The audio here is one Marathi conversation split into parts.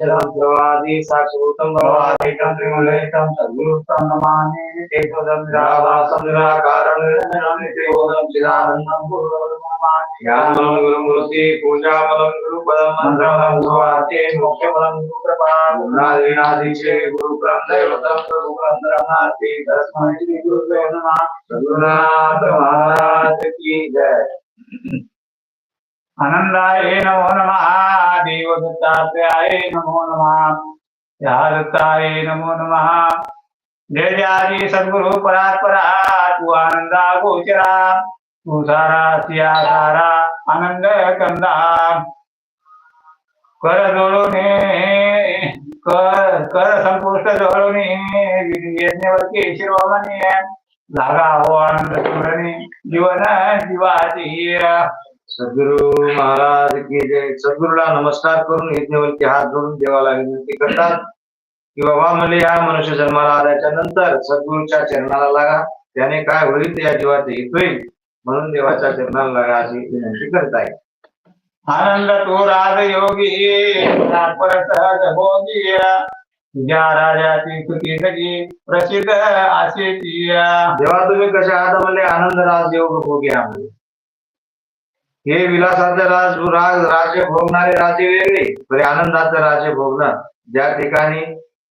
प्रवादी साक्षूतम भवादिकम त्रिमूलेकम सद्गुरुतम नमामि एकदम निराभासम निराकारण निर्मलम नित्योदम चिदानंदम गुरुर्नमामि ज्ञानमलं गुरुमूर्ति पूजामलं गुरुपदं मन्त्रमलं सुवाचे मोक्षमलं गुरुकृपा गुणादीनादिशे गुरुप्रं दैवतं गुरुक्रन्दरमाति तस्मै श्री गुरुवे नमः गुरुनाथ महाराज की जय आनंदाय नमो नमः देवदत्तात्रेयाय नमो नमः ध्यादत्ताय नमो नमः जय जय सद्गुरु परात्परा तू आनंदा गोचरा तू सारा सिया सारा आनंद कंदा कर जोडूने कर कर संपुष्ट जोडूने यज्ञवरती शिरोमणी लागा हो आनंद सुरणी जीवन जीवाची सद्गुरु महाराज की जय. सद्गुरुला नमस्कार करून यज्ञवलकी हात जोडून देवाला विनंती करतात की बाबा मला या मनुष्य जन्माला आल्याच्यानंतर सद्गुरूच्या चरणाला लागा. त्याने काय होईल ते या जीवाचे हित होईल. म्हणून देवाच्या चरणाला लागा अशी विनंती करताय. आनंद तो राज योगी सहज भोगी तुझ्या राजाची स्तुती सगळी प्रसिद्ध असे देवा तुम्ही कशा आहात? म्हणले आनंद राज योग भोगी आम्ही. हे विलासाचे राज राज राज्य भोगणारे राजे वेगळे तरी आनंदाचं राज्य भोगणं. ज्या ठिकाणी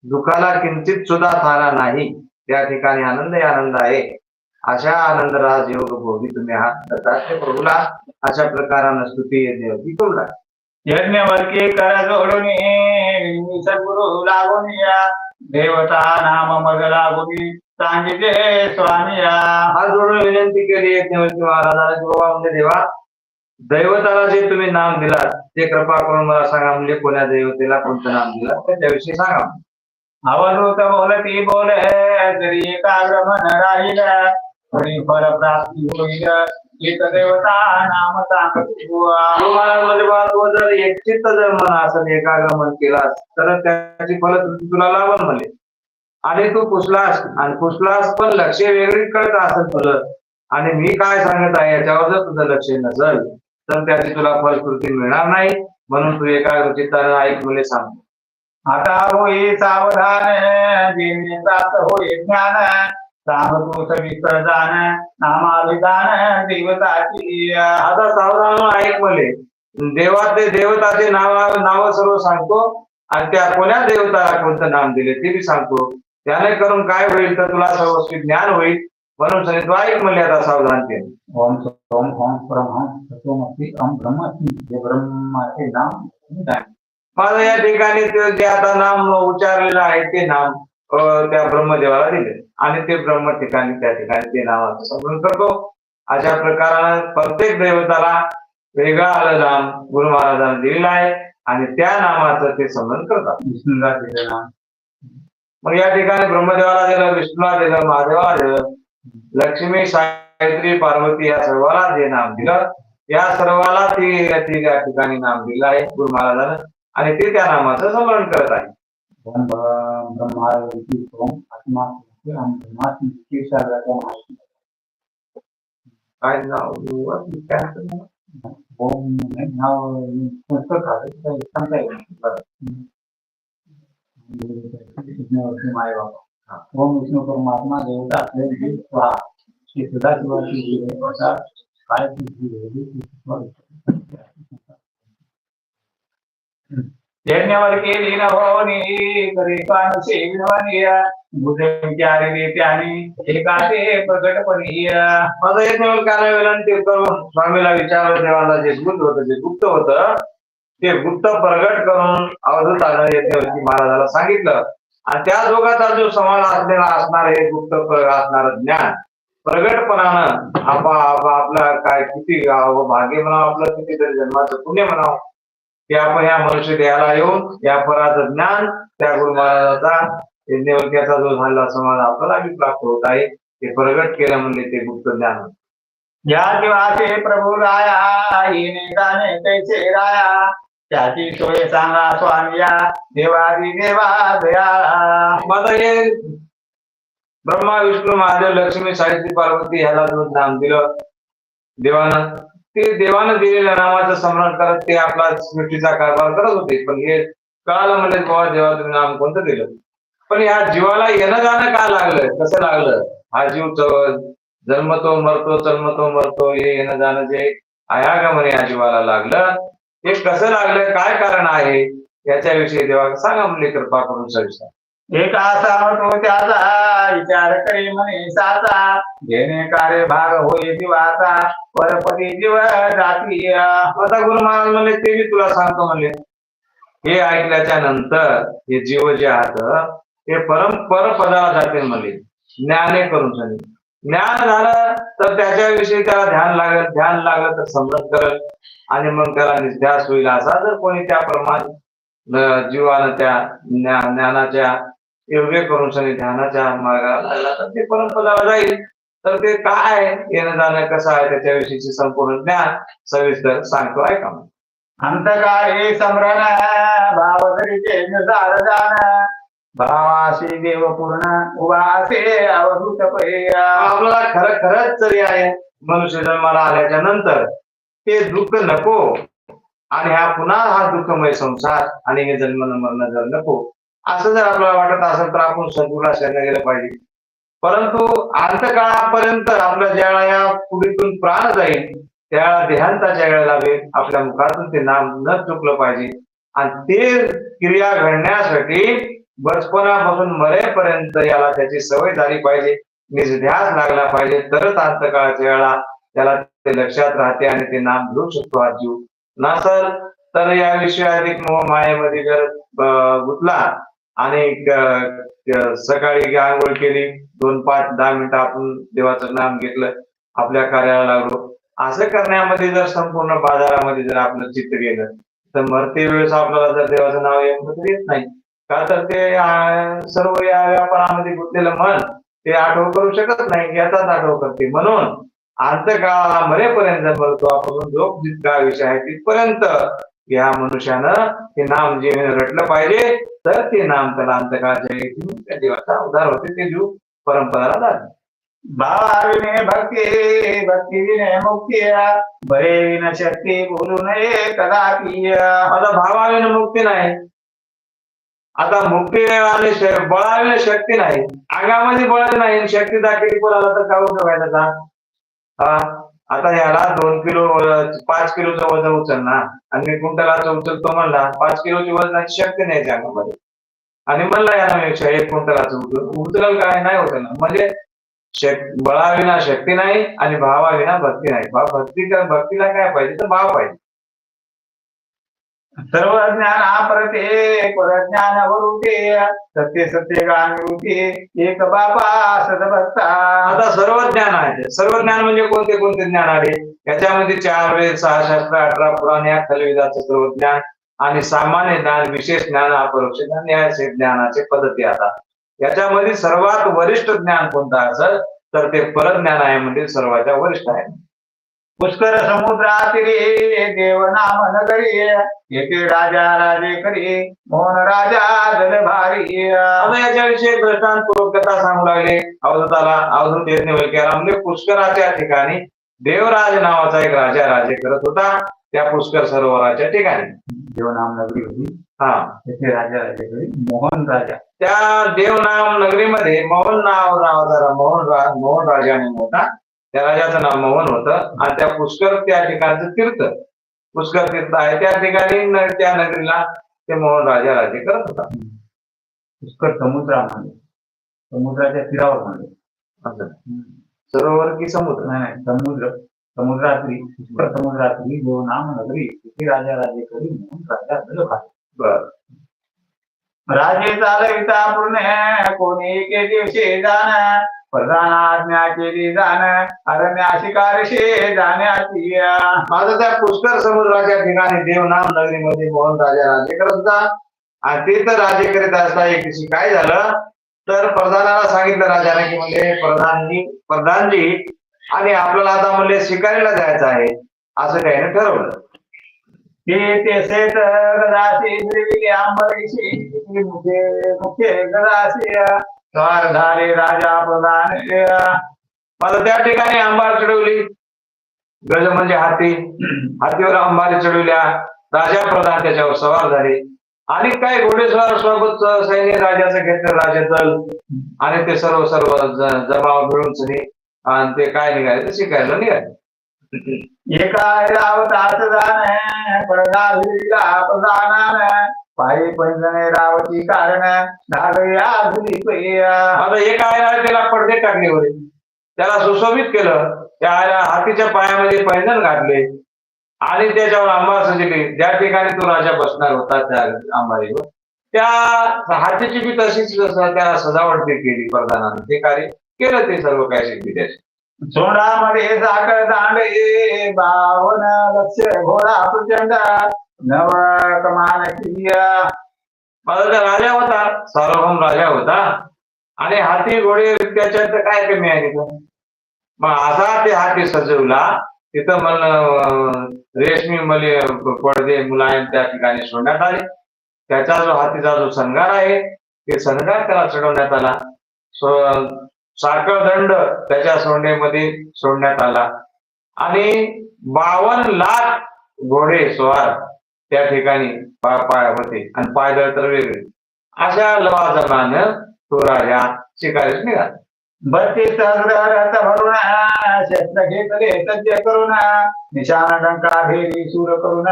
दुःखाला किंचित सुद्धा थारा नाही त्या ठिकाणी आनंद आनंद आहे. अशा आनंद राज योग भोगी तुम्ही आहात. दत्तात्रय प्रभूला अशा प्रकारानं स्तुती देवती करूला यज्ञवरके कर जोडून सद्गुरु लागून या देवता नाम मग लागून सांगितले स्वामी हा जोडून विनंती केली यज्ञवरती महाराजाला की बाबा म्हणजे देवा दैवताला जे तुम्ही नाम दिलात ते कृपा करून मला सांगा म्हणजे कोण्या देवतेला कोणतं नाम दिलं त्याविषयी सांगा अवधूत बोलती बोल जरी एकाग्र मन राहील तरी फल प्राप्ती होईल देवता नाम सांगते म्हणजे बा जर एकचित्त जर मन असं एकाग्र मन केलास तर त्याची फल तुला लावल म्हणे. आणि तू पुसलास आणि पुसलास पण लक्ष वेगळीच कळत असेल तुझं. आणि मी काय सांगत आहे याच्यावर जर तुझं लक्ष नसेल तर त्याची तुला फलश्रुती मिळणार नाही म्हणून तू एका चित्तानं ऐक मुले सांग. आता होई सावधान जात होई ज्ञान सांग तू सविस्तर जाण नामाभिधान देवताची आता सावधान ऐक मले. देवा ते देवताचे नाव नाव सर्व सांगतो आणि त्या कोण्या देवताला कोणतं नाम दिले ते बी सांगतो. त्याने करून काय होईल तर तुला सर्वस्वी ज्ञान होईल. म्हणून सांगितलं ऐक म्हणले आता सावधान केलं ओम सोम ओम ब्रह्म तत्वमसी ओम ब्रह्मस्मी हे ब्रह्माचे नाम. माझं या ठिकाणी ते जे आता नाम उच्चारलेलं आहे ते नाम त्या ब्रह्मदेवाला दिले. आणि ते ब्रह्म ठिकाणी त्या ठिकाणी ते नावाचं स्मरण करतो. अशा प्रकारानं प्रत्येक देवताला वेगळं आलं नाम गुरु महाराजांनी दिलेलं आहे. आणि त्या नामाचं ते स्मरण करतात. विष्णूला दिलं नाम. मग या ठिकाणी ब्रह्मदेवाला दिलं विष्णूला दिलं महादेवाला दिलं. लक्ष्मी सावित्री पार्वती या सर्वाला जे नाम दिलं या सर्वाला ती ती या ठिकाणी नाम दिलं आहे गुरु महाराजानं. आणि ते त्या नामाचं स्मरण करत आहे. काय नाव काय हे सांगता येईल ओम विष्णू परमात्मा देवता स्वाहा श्री जी देवता काय बुद्ध एकाचे प्रकटपणीय माझं विनंती करून स्वामीला विचारलं देवाला जे गुप्त होतं जे गुप्त होतं ते गुप्त प्रगट करून अवधूतानं यज्ञवरती महाराजाला सांगितलं. आणि त्या दोघांचा जो समाज असलेला असणार हे गुप्त असणार ज्ञान प्रगटपणानं आपला काय किती भाग्य म्हणावं आपलं कितीतरी जन्माचं पुण्य म्हणावं. की आपण या मनुष्य देहाला येऊन या पराचं ज्ञान त्या गुरु महाराजाचा यज्ञवल्क्याचा जो झालेला समाज आपल्याला बी प्राप्त होत आहे ते प्रगट केलं म्हणजे ते गुप्त ज्ञान. या दिवासे प्रभू राया येणे कैसे राया. त्याची सोय सांगा स्वामी या. देवादी देवा दया. हे ब्रह्मा विष्णू महादेव लक्ष्मी सावित्री पार्वती ह्याला जो नाम दिलं. देवानं ते देवानं दिलेल्या नावाचं स्मरण करत ते आपला सृष्टीचा कारभार करत होते. पण हे कळालं म्हणजे बाबा देवा तुम्ही नाम कोणतं दिलं? पण ह्या जीवाला येणं जाणं का लागलं? कसं लागलं? हा जीव च- जन्मतो मरतो जन्मतो मरतो हे येणं जाणं जे आयागमने या जीवाला लागलं. हे कसं लागलं काय कारण आहे याच्याविषयी देवा सांगा म्हणले कृपा करून सविस्तर. एक असा तो त्याचा विचार करी म्हणे साचा घेणे कार्य भाग होई जीवाचा परपती जीव जाती आता गुरु महाराज म्हणले ते मी तुला सांगतो म्हणले. हे ऐकल्याच्या नंतर हे जीव जे आहात ते परम परपदाला जातील म्हणले. ज्ञाने करून सांगितले. ज्ञान झालं तर त्याच्याविषयी त्याला ध्यान लागत ध्यान लागलं तर समज करत आणि मग त्याला निध्यास होईल असा जर कोणी त्याप्रमाणे जीवानं त्या ज्ञानाच्या योग्य करून सनी ध्यानाच्या मार्गाला लागला तर ते परमपदाला जाईल. तर ते काय येणं जाणं कसं आहे त्याच्याविषयीचे संपूर्ण ज्ञान सविस्तर सांगतो. ऐका मग. अंतकाळी समरण भाव धरीचे जाण. भावाशी देव पूर्ण उभासे अवधूत आपल्याला खरं खरंच तरी आहे मनुष्य जन्माला आल्याच्यानंतर ते दुःख नको आणि हा पुन्हा हा दुःखमय संसार आणि हे जन्म मरण जर नको असं जर आपल्याला वाटत असेल तर आपण सद्गुणा शरण गेलं पाहिजे. परंतु अंतकाळापर्यंत आपल्या ज्यावेळा या पुढीतून प्राण जाईल त्यावेळेला देहांताच्या वेळेला वेळ आपल्या मुखातून ते नाम न चुकलं पाहिजे. आणि ते क्रिया घडण्यासाठी बचपणापासून मरेपर्यंत याला त्याची सवय झाली पाहिजे. निजध्यास लागला पाहिजे. तरच अंतकाळाच्या वेळा त्याला ते लक्षात राहते आणि ते नाम घेऊ शकतो हा जीव नसल तर या विषयी अधिक मोह मायेमध्ये जर गुतला गुंतला आणि सकाळी आंघोळ केली. दोन पाच दहा मिनिटं आपण देवाचं नाम घेतलं. आपल्या कार्याला लागलो. असं करण्यामध्ये जर संपूर्ण बाजारामध्ये जर आपलं चित्त गेलं तर मरते वेळेस आपल्याला जर देवाचं नाव येऊन तर येत नाही. का तर ते सर्व या व्यापारामध्ये गुंतलेलं मन ते आठव करू शकत नाही याचाच आठव करते. म्हणून अंतकाळाला मरेपर्यंत बोलतो मरतो आपण जो जितका विषय आहे तिथपर्यंत या मनुष्यानं ते नाम जे रटलं पाहिजे तर ते नाम त्याला अंतकाळच्या येथून त्या देवाचा उद्धार होते ते जीव परंपराला जाते भावाविने भक्ती भक्ती विने मुक्ती बरे विन शक्ती बोलू नये कदापि आता भावाविन मुक्ती नाही. आता मुक्ती आणि बळावे शक्ती नाही. अंगामध्ये बळ नाही. आणि शक्ती दाखवली कोणाला तर काय उपयोग हा? आता याला दोन किलो पाच किलोचं वजन उचलणार आणि मी कुंटलाचं उचलतो म्हणला पाच किलोची वजनाची शक्ती नाही त्या अंगामध्ये. आणि म्हणला यापेक्षा एक कुंटलाचं उचल. उचलल काय? नाही उचलणार. म्हणजे शक बळाविना शक्ती नाही आणि भावाविना भक्ती नाही. भाव भक्ती भक्तीला काय पाहिजे? तर भाव पाहिजे. सर्व ज्ञान आपरते परज्ञान वरुते सत्य सत्य गामिवते एक बापा सदभक्ता. आता सर्व ज्ञान आहे. सर्व ज्ञान म्हणजे कोणते कोणते ज्ञान आहे? याच्यामध्ये चार वेद सहा शास्त्र अठरा पुराण या खलविदाचं सर्व ज्ञान आणि सामान्य ज्ञान विशेष ज्ञान अपरोक्ष ज्ञान या ज्ञानाचे पद्धती आता. याच्यामध्ये सर्वात वरिष्ठ ज्ञान कोणतं असेल? तर ते परज्ञान आहे म्हणजे सर्वाच्या वरिष्ठ आहे. पुष्कर समुद्रातिरे देव नाम नगरी येथे राजा राजे करी मोहन राजा जलभारी आता याच्याविषयी दृष्टांत पूर्वक कथा सांगू लागले. अवधूताला अवधूत येत केला म्हणजे पुष्कराच्या ठिकाणी देवराज नावाचा एक राजा राजे करत होता. त्या पुष्कर सरोवराच्या ठिकाणी. देवनाम नगरी होती. हा. येथे राजा राजे करी मोहन राजा. त्या देवनाम नगरीमध्ये मोहन नाव नावाचा मोहन मोहन राजाने मोठा त्या राजाचं नाव मोहन होतं. आणि त्या पुष्कर त्या ठिकाणचं तीर्थ. पुष्कर तीर्थ आहे. त्या ठिकाणी त्या नगरीला ते मोहन राजा राज्य करत होता. पुष्कर समुद्रामध्ये. समुद्राच्या तीरावर म्हणजे असं. सरोवर की समुद्र. नाही नाही. समुद्र. समुद्रात्री. पुष्कर समुद्रात्री देवनाम नगरी येथे राजा राजे करी मोहन राजा जलभारी बर. राजे चालविता पूर्ण कोणी एके दिवशी जाण प्रधान आज्ञा केली जाण अरण्या शिकारशी जाण्याची माझं त्या पुष्कर समुद्राच्या ठिकाणी देवनाम नगरीमध्ये मोहन राजा राज्य करत होता. ते तर राज्य करीत असता एक दिवशी काय झालं? तर प्रधानाला सांगितलं राजाने की म्हणजे प्रधानजी प्रधानजी आणि आपल्याला आता म्हणले शिकारीला जायचं आहे असं त्याने ठरवलं. ते ते सेत गदाशी श्री स्वार झाले राजा प्रधान. मला त्या ठिकाणी अंबार चढवली. गज म्हणजे हाती. हातीवर अंबारी चढवल्या. राजा प्रधान त्याच्यावर सवार झाले. आणि काय घोडेस्वार सोबत सैन्य राजाचं घेतलं राजा दल. आणि ते सर्व सर्व जमाव मिळून सनी आणि ते काय निघाले? ते शिकायला निघाले. एका रावत पायी पंजने रावती कारण आता एक आयला त्याला पडदे टाकले होते. त्याला सुशोभित केलं. त्या आयला हातीच्या पायामध्ये पैंजण घातले. आणि त्याच्यावर अंबार सजली. ज्या ठिकाणी तो राजा बसणार होता त्या अंबारीवर त्या हातीची बी तशीच त्याला सजावट ते केली प्रधानाने. ते कार्य केलं ते सर्व काय शिकली त्याची. सोंडामध्ये साखर दांडे बावन लक्ष घोडा प्रचंड. नव कमान किया माझा राजा होता सार्वभौम राजा होता. आणि हाती घोडे त्याच्यात तर काय कमी आहे तिथं? मग असा ते हाती सजवला तिथं मला रेशमी मले पडदे मुलायम त्या ठिकाणी सोडण्यात आले. त्याचा जो हातीचा जो संघार आहे ते शृंगार त्याला चढवण्यात आला. साखर दंड त्याच्या सोंडेमध्ये सोडण्यात आला. आणि बावन्न लाख घोडे स्वार त्या ठिकाणी पाय होते आणि पायदळ तर वेगळे. अशा लवाजमानं तो राजा शिकारीस निघाला. बत्तीस सहस्र रथ भरून शस्त्र घेतले सज्ज करून निशाण डंका भेरी सूर करून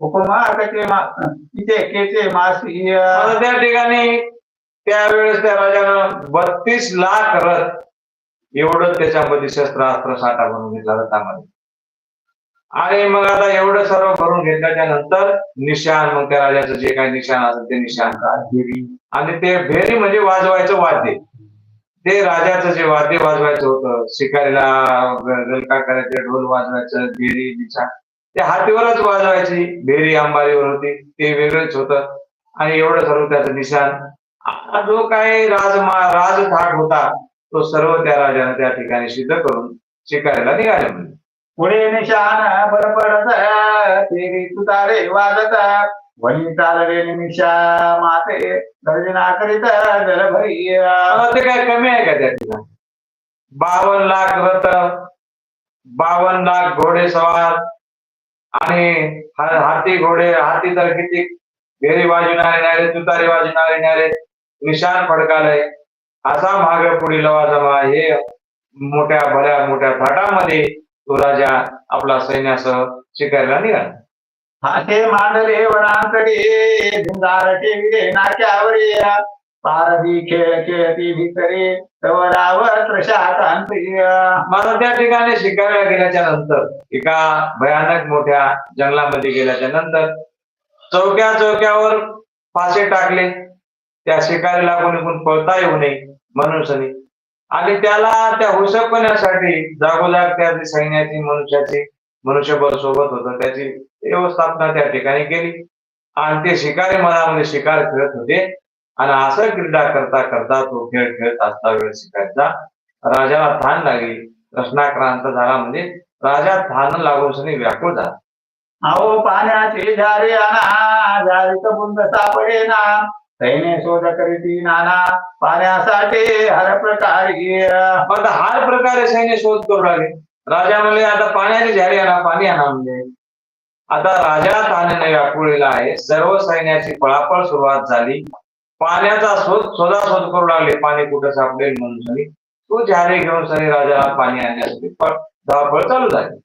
हुकुमा कचे तिचे केचे मासी त्या ठिकाणी त्यावेळेस त्या राजानं बत्तीस लाख रथ एवढं त्याच्यामध्ये शस्त्रास्त्र साठा बनवून घेतला रथामध्ये. आणि मग आता एवढं सर्व भरून घेतल्याच्या नंतर निशाण मग त्या राजाचं जे काही निशाण असेल ते निशाण भेरी आणि ते भेरी म्हणजे वाजवायचं वाद्य. ते राजाचं जे वाद्य वाजवायचं होतं शिकारीला गलका करायचं ढोल वाजवायचं भेरी निशाण ते हातीवरच वाजवायची. भेरी अंबारीवर होती ते वेगळंच होतं. आणि एवढं सर्व त्याचं निशाण. जो काही राजमा राजघाट होता तो सर्व त्या राजाने त्या ठिकाणी सिद्ध करून शिकारीला निघाले म्हणजे पुढे निशान बर पडत तेरी तुतारे वाजत. वनी चालले निमिषा माते गर्जना करीत जल भरी ते काय कमी आहे का त्या ठिकाणी बावन लाख रथ बावन्न लाख घोडे सवार. आणि हाती घोडे हाती तर किती घेरी वाजविणारे न्यारे तुतारी वाजविणारे न्यारे निशाण फडकालय असा माग पुढील वाजवा हे मोठ्या भल्या मोठ्या थाटामध्ये राजा आपला सैन्यासह शिकायला निघाला. हाते मांडले वनांकडे झुंजार ठेविले नाक्यावरे. पारदी खेळ खेळती भितरे तवरावर माझा त्या ठिकाणी शिकायला गेल्याच्यानंतर एका भयानक मोठ्या जंगलामध्ये गेल्याच्यानंतर चौक्या चौक्यावर फासे टाकले. त्या शिकारीला कोणी कोण पळता येऊ नये म्हणून सनी आणि त्याला त्या हुसकण्यासाठी जागोजाग त्या सैन्याची मनुष्याची मनुष्यबळ सोबत होतं त्याची व्यवस्थापना त्या ठिकाणी केली. आणि ते शिकारी मनामध्ये शिकार खेळत होते. आणि असं क्रीडा करता करता तो खेळ खेळत असता वेळ शिकायचा. राजाला थान लागली. रचनाक्रांत झाला म्हणजे राजा थान लागून व्याकुळ झाला. अहो पाण्याची झारे आणा झारीत बुंद सापडे ना सैन्य शोध करीती नाना पाण्यासाठी हर प्रकारी मग हार प्रकारे सैन्य शोध करू लागले. राजा म्हणले आता पाण्याची झाडी आणा पाणी आणा म्हणजे आता राजा थानेने व्याकुळलेला आहे. सर्व सैन्याची पळापळ सुरुवात झाली. पाण्याचा शोध शोधाशोध करू लागले. पाणी कुठं सापडेल म्हणून सनी तो झाडे घेऊन सनी राजाला पाणी आणण्यासाठी प- धावपळ चालू झाली.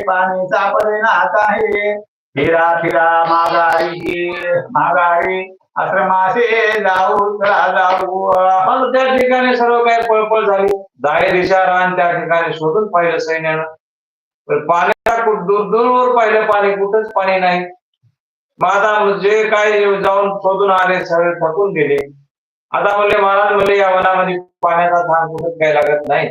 पाणी सापडे ना काही फिरा फिरा माघारी मागारी आश्रमासे जाऊ जाऊ पण त्या ठिकाणी सर्व काही पळपळ झाली. दाय दिशा रान त्या ठिकाणी शोधून पाहिलं सैन्यानं. पाण्याला कुठ दूर दूरवर पाहिलं पाणी कुठंच पाणी नाही. मग आता जे काही जाऊन शोधून आले सगळे थकून गेले. आता म्हणले महाराज म्हणले या वनामध्ये पाण्याचा थांब कुठंच काही लागत नाही.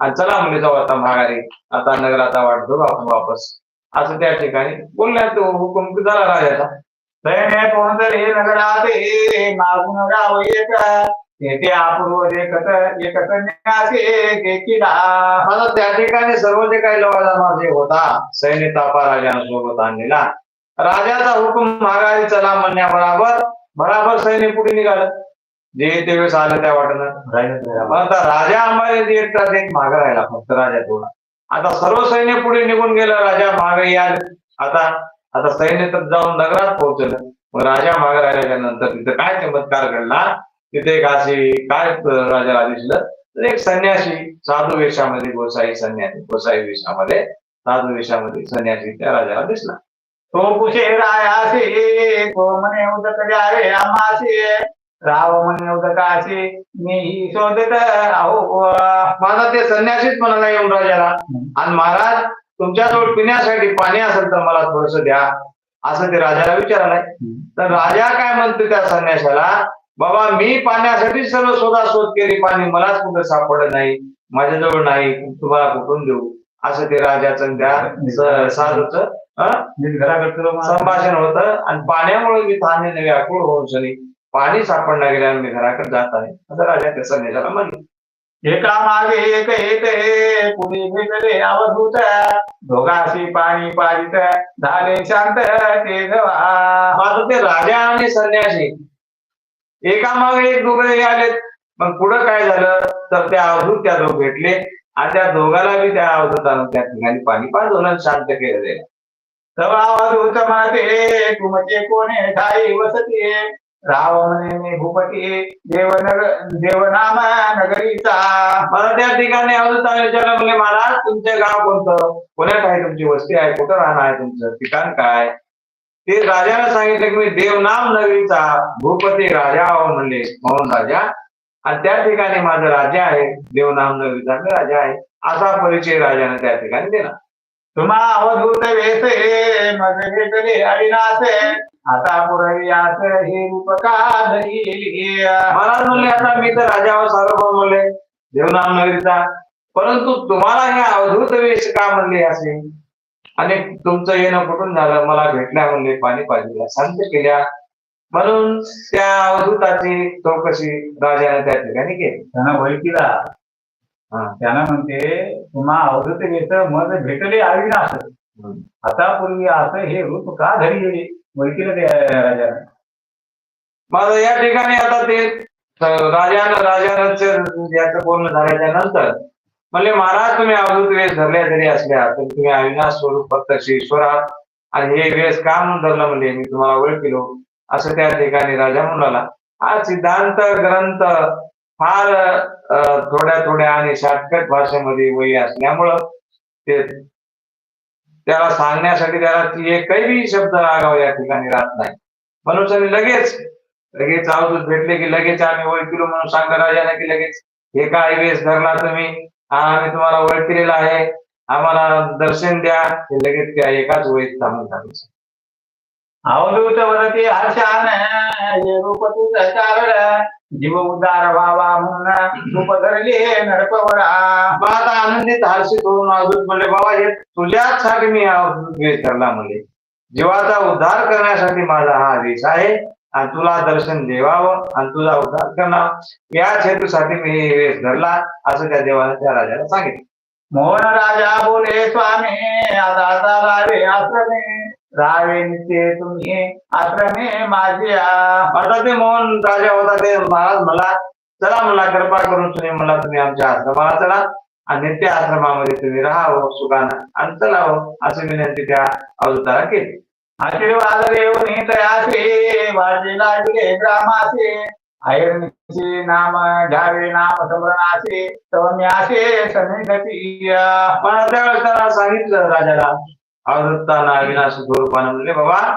आणि चला म्हणले जाऊ आता माघारी. आता नगराचा वाट धरू आपण वापस. असं त्या ठिकाणी बोलण्यात तो हुकुम झाला राजाचा. सैन्य कोणतरी नगराते मागून गाव एक अपूर्व एक संन्यासी त्या ठिकाणी सर्व जे काही लवाजामा जे होता सैन्य तापा राजासोबत आणलेला. राजाचा हुकुम माघारी चला म्हणण्याबरोबर बराबर सैन्य पुढे निघालं. जे ते वेळेस आलं त्या वाटणं मग राजा अंबारी जे एक राहिला फक्त राजा थोडा. आता सर्व सैन्य पुढे निघून गेलं राजा मागे या आता आता सैन्य तर जाऊन नगरात पोहोचलं. मग राजा मागे राहिल्याच्या नंतर तिथं काय चमत्कार घडला? तिथे एक काय राजाला दिसलं? तर एक संन्यासी साधू वेशामध्ये गोसाई संन्यासी गोसाई वेशामध्ये साधू वेशामध्ये संन्यासी त्या राजाला दिसला. तो पुशे रायासी तो म्हणे उदक द्या रे राव म्हणे उदकाशी मी शोधत आहो माझा ते संन्यासीच म्हणाला येऊन राजाला. आणि महाराज तुमच्याजवळ पिण्यासाठी पाणी असेल तर मला थोडस द्या. असं ते राजाला विचारलंय. तर राजा काय म्हणतो त्या संन्यासाला बाबा मी पाण्यासाठी सर्व शोधाशोध केली पाणी मलाच कुठं सापडत नाही माझ्याजवळ नाही तुम्हाला कुठून देऊ? असं ते राजाचं त्या साधूचं हं? संभाषण होतं. आणि पाण्यामुळे मी थांबणे व्याकुळ होऊन सनी पाणी सापडला गेल्या मी घराकडे जात आहे. असं राजा त्या संन्यासाला म्हणले एका मागे एक येत पुढे भेटले अवधूत. दोघाशी पाणी पाजित झाले शांत ते माझं ते राजा आणि संन्यासी एकामागे एक दोघे आलेत. मग पुढं काय झालं? तर त्या अवधूत त्या दोघ भेटले. आणि त्या दोघाला बी त्या अवधूतानं त्या ठिकाणी पाणी पाजवलं आणि शांत केलं. गेलं तवा अवधूत माते तुमचे कोणे ठाई वसते. राव म्हणे भूपती देवनगर देवनाम नगरीचा मला त्या ठिकाणी अजून विचारलं म्हणजे महाराज तुमचं गाव कोणतं? पुण्यात आहे तुमची वस्ती आहे कुठं राहणं आहे तुमचं? ठिकाण काय? ते राजाला सांगितलं की मी देवनाम नगरीचा भूपती राजा म्हणले म्हणून राजा. आणि त्या ठिकाणी माझं राजा आहे देवनाम नगरीचा मी राजा आहे. असा परिचय राजाने त्या ठिकाणी दिला. तुम्हा अवधूत वेसे मग भेटले अविनाशे आता पुरवियास हे रूपका धरी महाराज म्हणले आता मी तर राजावर सार्वभौम म्हणले देवनाम नगरीचा परंतु तुम्हाला हे अवधूत वेश का म्हणले असे आणि तुमचं येणं कुठून झालं मला भेटल्या म्हणले पाणी पाहिजे शांत केल्या म्हणून त्या अवधूताची चौकशी राजाने त्या ठिकाणी केली त्यांना ओळखीला त्यांना म्हणते तुम्हा अवधूत वेस मग भेटले अविनाश. आता पूर्वी असं हे रूप का धरी ओळखीला त्या राजाने माझं या ठिकाणी आता ते राजानं राजानं याचं बोलणं झाल्याच्यानंतर म्हणले महाराज तुम्ही अवधूत वेश धरल्या जरी असल्या तर तुम्ही अविनाश स्वरूप फक्त ईश्वर आहात आणि हे वेश का म्हणून धरलं म्हणजे मी तुम्हाला ओळखलो. असं त्या ठिकाणी राजा म्हणाला. हा सिद्धांत ग्रंथ फार थोड्या थोड्या आणि शॉर्टकट भाषेमध्ये वही असल्यामुळं ते त्याला सांगण्यासाठी त्याला ती काही बी शब्द आगाव या ठिकाणी राहत नाही. म्हणून लगेच लगेच अवधूत भेटले की लगेच आम्ही ओळखिलो म्हणून सांगा राजाने की लगेच हे काय वेश धरला तुम्ही हा आम्ही तुम्हाला ओळखलेला आहे आम्हाला दर्शन द्या. हे लगेच त्या एकाच वेळेस थांबून सांगितलं अवधूत वरती हर्षान रूप तुझ कारण जीव उदार व्हावा म्हणून रूप धरले नरपवरा मग आता आनंदित हर्षित होऊन अवधूत म्हणले बाबा हे तुझ्यासाठी मी वेश धरला म्हणले. जीवाचा उद्धार करण्यासाठी माझा हा वेश आहे आणि तुला दर्शन देवावं आणि तुझा उद्धार करणार. या हेतूसाठी मी वेश धरला असं त्या देवाने त्या राजाला सांगितलं. मोहन राजा बोले स्वामी आता आता रावे आश्रमे. रावे तुम्ही. आश्रमे माझे आता ते मोहन राजा होता ते महाराज मला चला मला कृपा करून तुम्ही मला तुम्ही आमच्या आश्रमाला चला आणि नित्य आश्रमामध्ये तुम्ही राहावं सुखानं. आणि चलावं हो, असं विनंती त्या अवतारा केली. आशीर्वाद देऊन तयासे माझे लागले ग्रामासे ऐरणीचे नाम घ्यावे नाम समरणाचे समी गती पण त्यावेळेस त्याला सांगितलं राजाला अवधूताना अविनाश स्वरूपाने म्हणले बाबा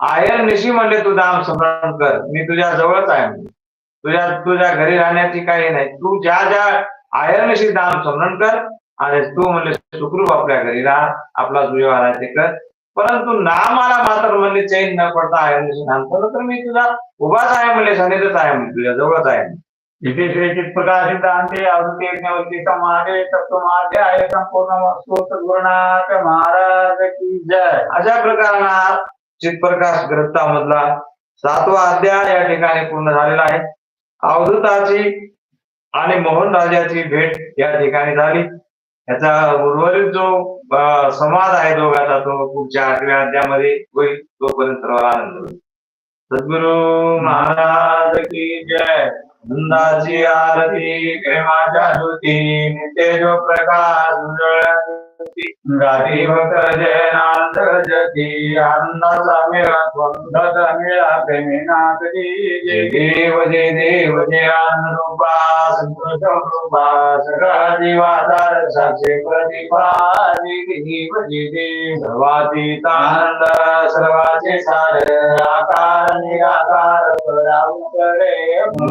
आयर निशी म्हणले तू नाम स्मरण कर. मी तुझ्या जवळच आहे तुझ्या तुझ्या घरी राहण्याची काही नाही. तू ज्या ज्या आयर निशी नाम स्मरण कर. आणि तू म्हणले सुखरूप आपल्या घरी राहा. आपला तुझ्या ते कर. परंतु नामाला मात्र म्हणले चैन न पडता आयरनशी नाम तर मी तुझा उभाच आहे म्हणले सनिधच आहे म्हणले तुझ्या जवळच आहे म्हणले. इथे श्री चित्प्रकाश सिद्धांते अवधूते यज्ञवल्ली आहे तत्वमाध्याय संपूर्ण गुरुनाथ महाराज की जय. अशा प्रकारानं चितप्रकाश ग्रंथामधला सातवा अध्याय या ठिकाणी पूर्ण झालेला आहे. अवधूताची आणि मोहन राजाची भेट या ठिकाणी झाली. याचा उर्वरित जो समाज आहे दोघांचा तो पुढच्या आठव्या अध्यायामध्ये होईल तोपर्यंत आनंद होईल. सद्गुरु महाराज की जय. वृंदाची आरती प्रेमाच्या ज्योती नित्य जो प्रकाश उजळला जगती जयनाथ प्रेमीनाथ जय देव जय देव जय आनंद रूपा संतोष रूपा जय देव सर्वाचे सार आकार निराकार पराऊकडे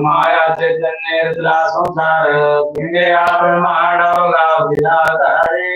मायाचे जन्य रचला संसार इंद्रिया गाव विधातारे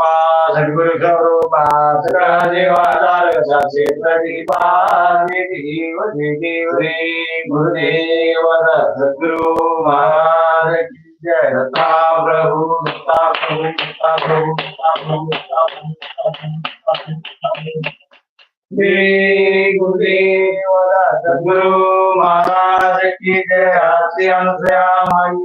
सद्गुरु स्वरूपा सगळा देवाधार साचे प्रतिपा जय देव जय देव रे गुरुदेव दत्त सद्गुरु महाराज की जय। दत्ता प्रभु दत्ता प्रभु दत्ता प्रभु दत्ता प्रभु दत्ता प्रभु दत्ता प्रभु दत्ता प्रभु श्री गुरुदेव दत्त सद्गुरु महाराज की जय। आरती अनुसया माई